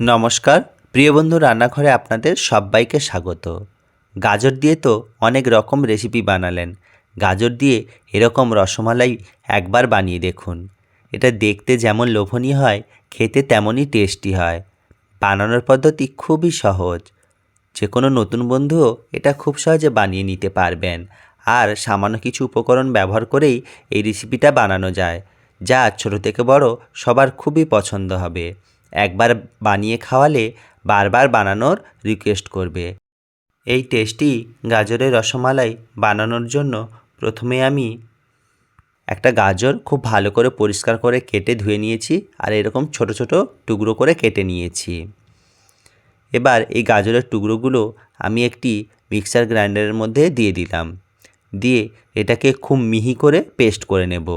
নমস্কার, প্রিয় বন্ধু রান্নাঘরে আপনাদের সবাইকে স্বাগত। গাজর দিয়ে তো অনেক রকম রেসিপি বানালেন। গাজর দিয়ে এরকম রসমালাই একবার বানিয়ে দেখুন। এটা দেখতে যেমন লোভনীয় হয়, খেতে তেমনই টেস্টি হয়। বানানোর পদ্ধতি খুবই সহজ। যে কোনো নতুন বন্ধুও এটা খুব সহজে বানিয়ে নিতে পারবেন। আর সামান্য কিছু উপকরণ ব্যবহার করেই এই রেসিপিটা বানানো যায়, যা ছোট থেকে বড় সবার খুবই পছন্দ হবে। একবার বানিয়ে খাওয়ালে বারবার বানানোর রিকোয়েস্ট করবে। এই টেস্টি গাজরের রসমালাই বানানোর জন্য প্রথমে আমি একটা গাজর খুব ভালো করে পরিষ্কার করে কেটে ধুয়ে নিয়েছি আর এরকম ছোট ছোট টুকরো করে কেটে নিয়েছি। এবার এই গাজরের টুকরোগুলো আমি একটি মিক্সার গ্রাইন্ডারের মধ্যে দিয়ে দিলাম। দিয়ে এটাকে খুব মিহি করে পেস্ট করে নেব।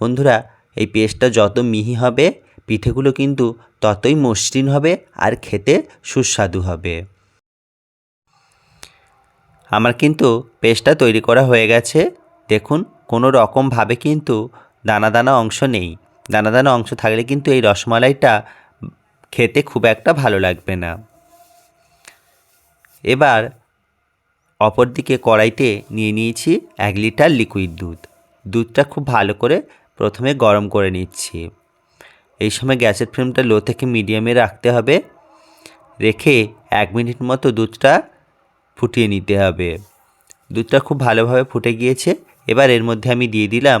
বন্ধুরা, এই পেস্টটা যত মিহি হবে পিঠেগুলো কিন্তু ততই মসৃণ হবে আর খেতে সুস্বাদু হবে। আমার কিন্তু পেস্টটা তৈরি করা হয়ে গেছে। দেখুন, কোনো রকমভাবে কিন্তু দানা দানা অংশ নেই। দানা দানা অংশ থাকলে কিন্তু এই রসমালাইটা খেতে খুব একটা ভালো লাগবে না। এবার অপরদিকে কড়াইতে নিয়ে নিয়েছি এক লিটার লিকুইড দুধ। দুধটা খুব ভালো করে প্রথমে গরম করে নিচ্ছি। এই সময় গ্যাসের ফ্লেমটা লো থেকে মিডিয়ামে রাখতে হবে। রেখে এক মিনিট মতো দুধটা ফুটিয়ে নিতে হবে। দুধটা খুব ভালোভাবে ফুটে গিয়েছে। এবার এর মধ্যে আমি দিয়ে দিলাম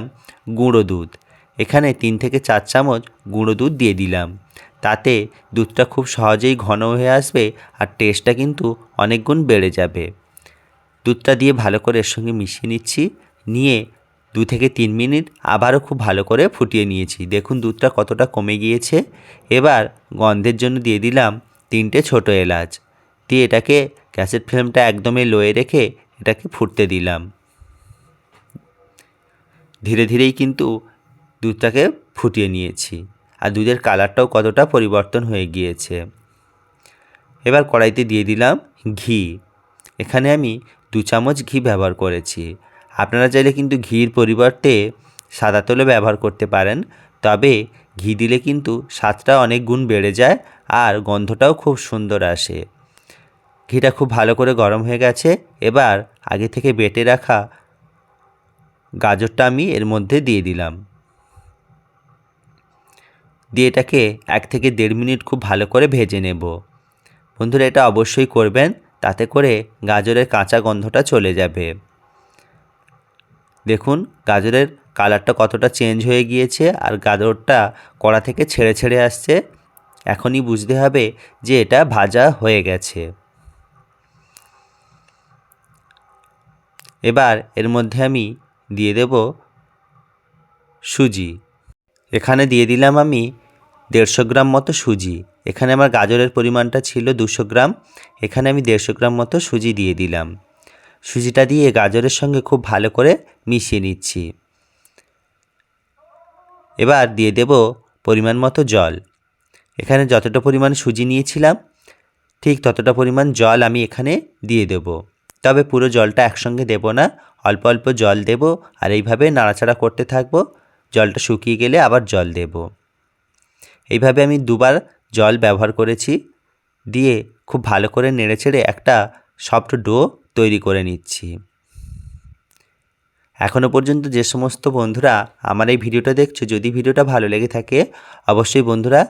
গুঁড়ো দুধ। এখানে তিন থেকে চার চামচ গুঁড়ো দুধ দিয়ে দিলাম। তাতে দুধটা খুব সহজেই ঘন হয়ে আসবে আর টেস্টটা কিন্তু অনেক গুণ বেড়ে যাবে। দুধটা দিয়ে ভালো করে এর সঙ্গে মিশিয়ে নিচ্ছি। নিয়ে দু থেকে তিন মিনিট আবারও খুব ভালো করে ফুটিয়ে নিয়েছি। দেখুন দুধটা কতটা কমে গিয়েছে। এবার গন্ধের জন্য দিয়ে দিলাম তিনটে ছোট এলাচ। দিয়ে এটাকে গ্যাসের ফ্লেমটা একদমই লোয়ে রেখে এটাকে ফুটতে দিলাম। ধীরে ধীরেই কিন্তু দুধটাকে ফুটিয়ে নিয়েছি আর দুধের কালারটাও কতটা পরিবর্তন হয়ে গিয়েছে। এবার কড়াইতে দিয়ে দিলাম ঘি। এখানে আমি দু চামচ ঘি ব্যবহার করেছি। আপনারা চাইলে কিন্তু ঘির পরিবর্তে সাদা তেলও ব্যবহার করতে পারেন, তবে ঘি দিলে কিন্তু স্বাদটা অনেক গুণ বেড়ে যায় আর গন্ধটাও খুব সুন্দর আসে। ঘিটা খুব ভালো করে গরম হয়ে গেছে, এবার আগে থেকে বেটে রাখা গাজরটা আমি এর মধ্যে দিয়ে দিলাম। দিয়ে এটাকে এক থেকে দেড় মিনিট খুব ভালো করে ভেজে নেব। বন্ধুরা এটা অবশ্যই করবেন, তাতে করে গাজরের কাঁচা গন্ধটা চলে যাবে। দেখুন, গাজরের কালারটা কতটা চেঞ্জ হয়ে গিয়েছে আর গাজরটা কড়া থেকে ছেড়ে ছেড়ে আসছে। এখনই বুঝতে হবে যে এটা ভাজা হয়ে গেছে। এবার এর মধ্যে আমি দিয়ে দেব সুজি। এখানে দিয়ে দিলাম আমি দেড়শো গ্রাম মতো সুজি। এখানে আমার গাজরের পরিমাণটা ছিল দুশো গ্রাম। এখানে আমি দেড়শো গ্রাম মতো সুজি দিয়ে দিলাম। সুজিটা দিয়ে গাজরের সঙ্গে খুব ভালো করে মিশিয়ে নিচ্ছি। এবার দিয়ে দেব পরিমাণ মতো জল। এখানে যতটা পরিমাণ সুজি নিয়েছিলাম, ঠিক ততটা পরিমাণ জল আমি এখানে দিয়ে দেব। তবে পুরো জলটা একসঙ্গে দেব না, অল্প অল্প জল দেব আর এইভাবে নাড়াচাড়া করতে থাকব। জলটা শুকিয়ে গেলে আবার জল দেব। এইভাবে আমি দুবার জল ব্যবহার করেছি। দিয়ে খুব ভালো করে নেড়েচেড়ে একটা সফট ডো তৈরি করে নিচ্ছি। এখনও পর্যন্ত যে সমস্ত বন্ধুরা আমার এই ভিডিওটা দেখছ, যদি ভিডিওটা ভালো লেগে থাকে, অবশ্যই বন্ধুরা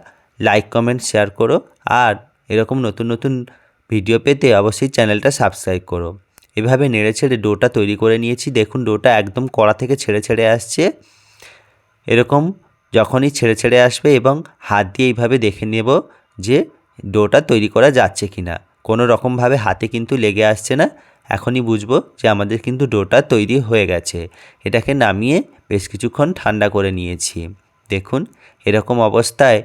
লাইক কমেন্ট শেয়ার করো। আর এরকম নতুন নতুন ভিডিও পেতে অবশ্যই চ্যানেলটা সাবস্ক্রাইব করো। এভাবে নেড়ে ছেড়ে ডোটা তৈরি করে নিয়েছি। দেখুন, ডোটা একদম কড়া থেকে ছেড়ে ছেড়ে আসছে। এরকম যখনই ছেড়ে ছেড়ে আসবে এবং হাত দিয়ে এইভাবে দেখে নেব যে ডোটা তৈরি করা যাচ্ছে কি না কোনো রকমভাবে হাতে কিন্তু লেগে আসছে না। এখনই বুঝব যে আমাদের কিন্তু ডোটা তৈরি হয়ে গেছে। এটাকে নামিয়ে বেশ কিছুক্ষণ ঠান্ডা করে নিয়েছি। দেখুন, এরকম অবস্থায়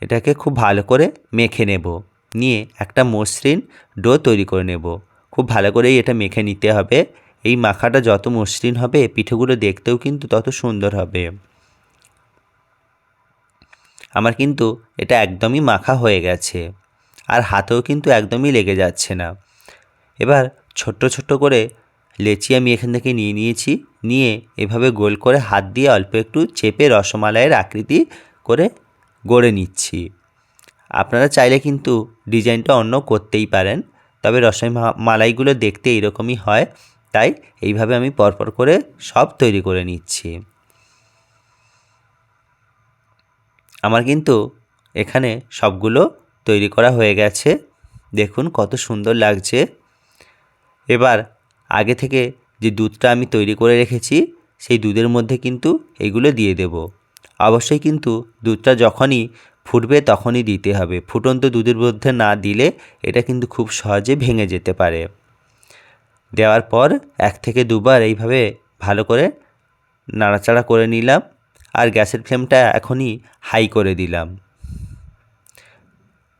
এটাকে খুব ভালো করে মেখে নেব। নিয়ে একটা মসৃণ ডো তৈরি করে নেব। খুব ভালো করেই এটা মেখে নিতে হবে। এই মাখাটা যত মসৃণ হবে পিঠেগুলো দেখতেও কিন্তু তত সুন্দর হবে। আমার কিন্তু এটা একদমই মাখা হয়ে গেছে। আর হাতেও কিন্তু একদমই লেগে যাচ্ছে না। এবার ছোট্ট ছোট্ট করে লেচি আমি এখান থেকে নিয়ে নিয়েছি। নিয়ে এভাবে গোল করে হাত দিয়ে অল্প একটু চেপে রসমালাইয়ের আকৃতি করে গড়ে নিচ্ছি। আপনারা চাইলে কিন্তু ডিজাইনটা অন্য করতেই পারেন, তবে রসমালাই মা- মালাইগুলো দেখতে এইরকমই হয়, তাই এইভাবে আমি পরপর করে সব তৈরি করে নিচ্ছি। আমার কিন্তু এখানে সবগুলো তৈরি করা হয়ে গেছে। দেখুন কত সুন্দর লাগছে। এবার আগে থেকে যে দুধটা আমি তৈরি করে রেখেছি, সেই দুধের মধ্যে কিন্তু এগুলো দিয়ে দেব। অবশ্যই কিন্তু দুধটা যখনই ফুটবে তখনই দিতে হবে। ফুটন্ত দুধের মধ্যে না দিলে এটা কিন্তু খুব সহজে ভেঙে যেতে পারে। দেওয়ার পর এক থেকে দুবার এইভাবে ভালো করে নাড়াচাড়া করে নিলাম আর গ্যাসের ফ্লেমটা এখনই হাই করে দিলাম।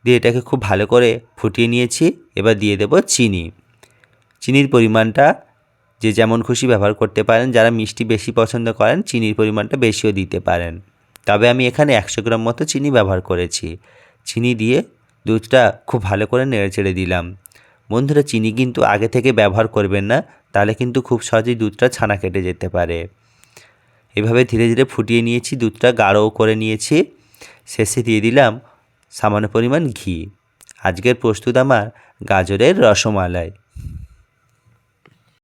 দিয়ে এটাকে খুব ভালো করে ফুটিয়ে নিয়েছি। এবার দিয়ে দেব চিনি। চিনির পরিমাণটা যে যেমন খুশি ব্যবহার করতে পারেন, যারা মিষ্টি বেশি পছন্দ করেন, চিনির পরিমাণটা বেশিও দিতে পারেন। তবে আমি এখানে একশো গ্রাম মতো চিনি ব্যবহার করেছি। চিনি দিয়ে দুধটা খুব ভালো করে নেড়ে চেড়ে দিলাম। বন্ধুরা, চিনি কিন্তু আগে থেকে ব্যবহার করবেন না, তাহলে কিন্তু খুব সহজেই দুধটা ছানা কেটে যেতে পারে। এভাবে ধীরে ধীরে ফুটিয়ে নিয়েছি, দুধটা গাঢ়ও করে নিয়েছি। শেষে দিয়ে দিলাম সামান্য পরিমাণ ঘি। আজকের প্রস্তুত আমার গাজরের রসমালাই।